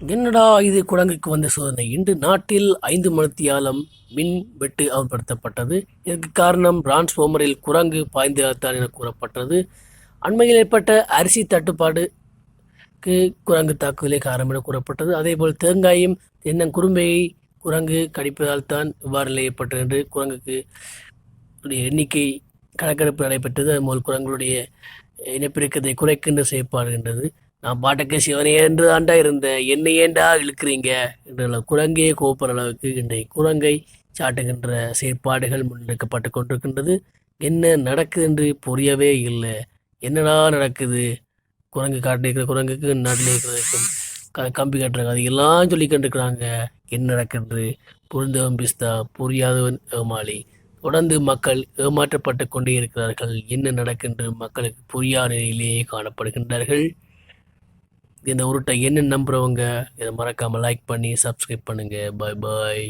என்னடா இது குரங்குக்கு வந்த சோதனை? இன்று நாட்டில் ஐந்து மணித்தியாலம் மின் வெட்டு அமல்படுத்தப்பட்டது இதற்கு காரணம் டிரான்ஸ்ஃபார்மரில் குரங்கு பாய்ந்ததால்தான் என கூறப்பட்டது. அண்மையில் ஏற்பட்ட அரிசி தட்டுப்பாடுக்கு குரங்கு தாக்குதலே காரணம் என கூறப்பட்டது. அதேபோல் தேங்காயும் தென்னங்குறும்பையை குரங்கு கடிப்பதால் தான் இவ்வாறு நிலை ஏற்பட்டது என்று குரங்குக்கு எண்ணிக்கை கணக்கெடுப்பு நடைபெற்றது. அதுபோல் குரங்களுடைய இனப்பெருக்கத்தை குறைக்கின்ற செயற்பாடுகின்றது. நான் பாட்டுக்கு சிவனே என்று ஆண்டா இருந்தேன் என்னை ஏண்டா இழுக்கிறீங்க? என்ற குரங்கையே கோப்பர் அளவுக்கு இன்றைய குரங்கை சாட்டுகின்ற செயற்பாடுகள் முன்னெடுக்கப்பட்டு கொண்டிருக்கின்றது. என்ன நடக்குது என்று புரியவே இல்லை. என்னடா நடக்குது? குரங்கு காட்டில் இருக்கிற குரங்குக்கு நாட்டில் இருக்கிறதுக்கும் க கம்பி கட்டுறாங்க அதையெல்லாம் எல்லாம் சொல்லி கண்டுக்கிறாங்க என்ன நடக்குது புரிந்தவன் பிஸ்தா புரியாதவன் ஏமாளி. தொடர்ந்து மக்கள் ஏமாற்றப்பட்டு கொண்டே இருக்கிறார்கள். என்ன நடக்கின்ற மக்களுக்கு புரியாத நிலையிலேயே காணப்படுகின்றார்கள். இந்த உருட்டை என்ன நம்புறவங்க இதை மறக்காமல் லைக் பண்ணி சப்ஸ்கிரைப் பண்ணுங்கள் பாய் பாய்